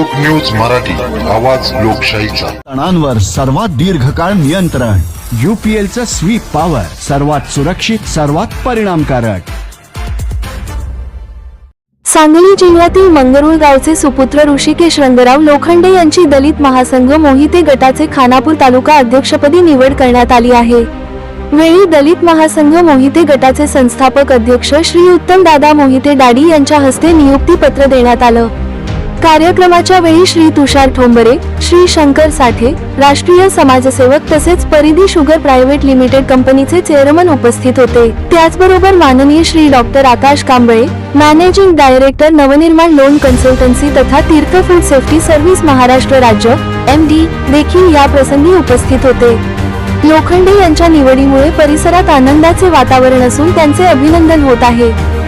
लोक न्यूज मराठी आवाज लोकशाहीचा. तणांवर सर्वात दीर्घकाळ नियंत्रण. UPL चं स्वीप पॉवर सर्वात सुरक्षित सर्वात परिणामकारक. सांगली जिल्ह्यातील मंगरुळ गावचे सुपुत्र ऋषिकेश रंगराव लोखंडे यांची दलित महासंघ मोहिते गटाचे खानापूर तालुका अध्यक्षपदी निवड करण्यात आली आहे. वेळी दलित महासंघ मोहिते गटाचे संस्थापक अध्यक्ष श्री उत्तम दादा मोहिते डाडी यांच्या हस्ते नियुक्ती पत्र देण्यात आलं. कार्यक्रमाच्या वेळी श्री तुषार ठोंबरे श्री शंकर साठे राष्ट्रीय समाजसेवक तसेच परिधी शुगर प्रायव्हेट लिमिटेड कंपनीचे चेअरमन उपस्थित होते. त्याचबरोबर माननीय Shri doctor Akash Kamble managing director Navnirman loan consultancy तथा Tirth food safety service Maharashtra राज्य एम डी देखील या प्रसंगी उपस्थित होते. लोखंडे यांच्या निवडीमुळे परिसरात आनंदाचे वातावरण असून त्यांचे अभिनंदन होत आहे.